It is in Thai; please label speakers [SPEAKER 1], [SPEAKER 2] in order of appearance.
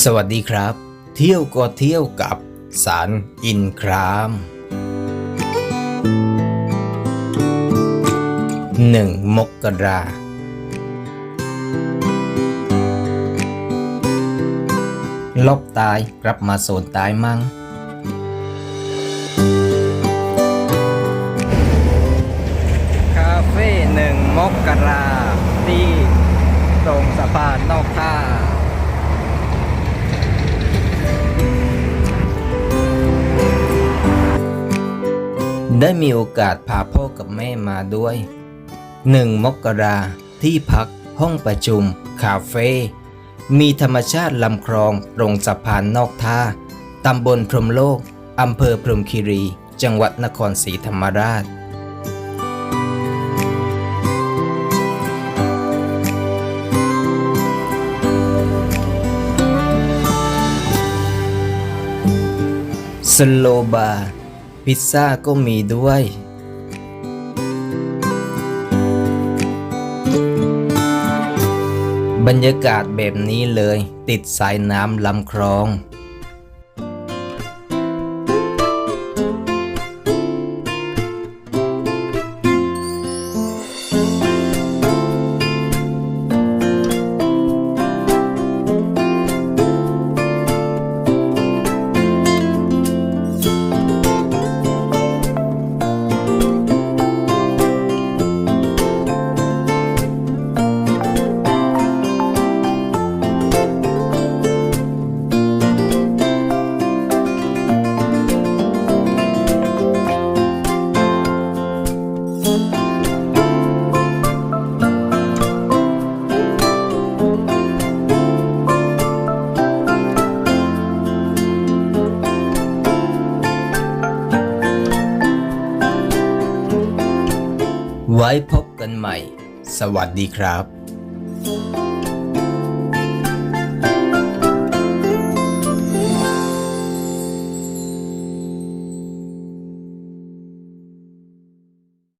[SPEAKER 1] สวัสดีครับ เที่ยวก็เที่ยวกับสารอินครามหนึ่งมกราลบตายกลับมาโซนตายมั่ง คาเฟ่หนึ่งมกราที่ตรงสะพานนอกท่า ได้มีโอกาสพาพ่อกับแม่มาด้วยหนึ่งมกราที่พัก ห้องประชุม คาเฟ่ มีธรรมชาติลำคลองตรงสะพานนอกท่า ตำบลพรหมโลก อำเภอพรหมคีรี จังหวัดนครศรีธรรมราชสโลบา พิซซ่าก็มีด้วย บรรยากาศแบบนี้เลย ติดสายน้ำลำคลอง ไว้พบกันใหม่ สวัสดีครับ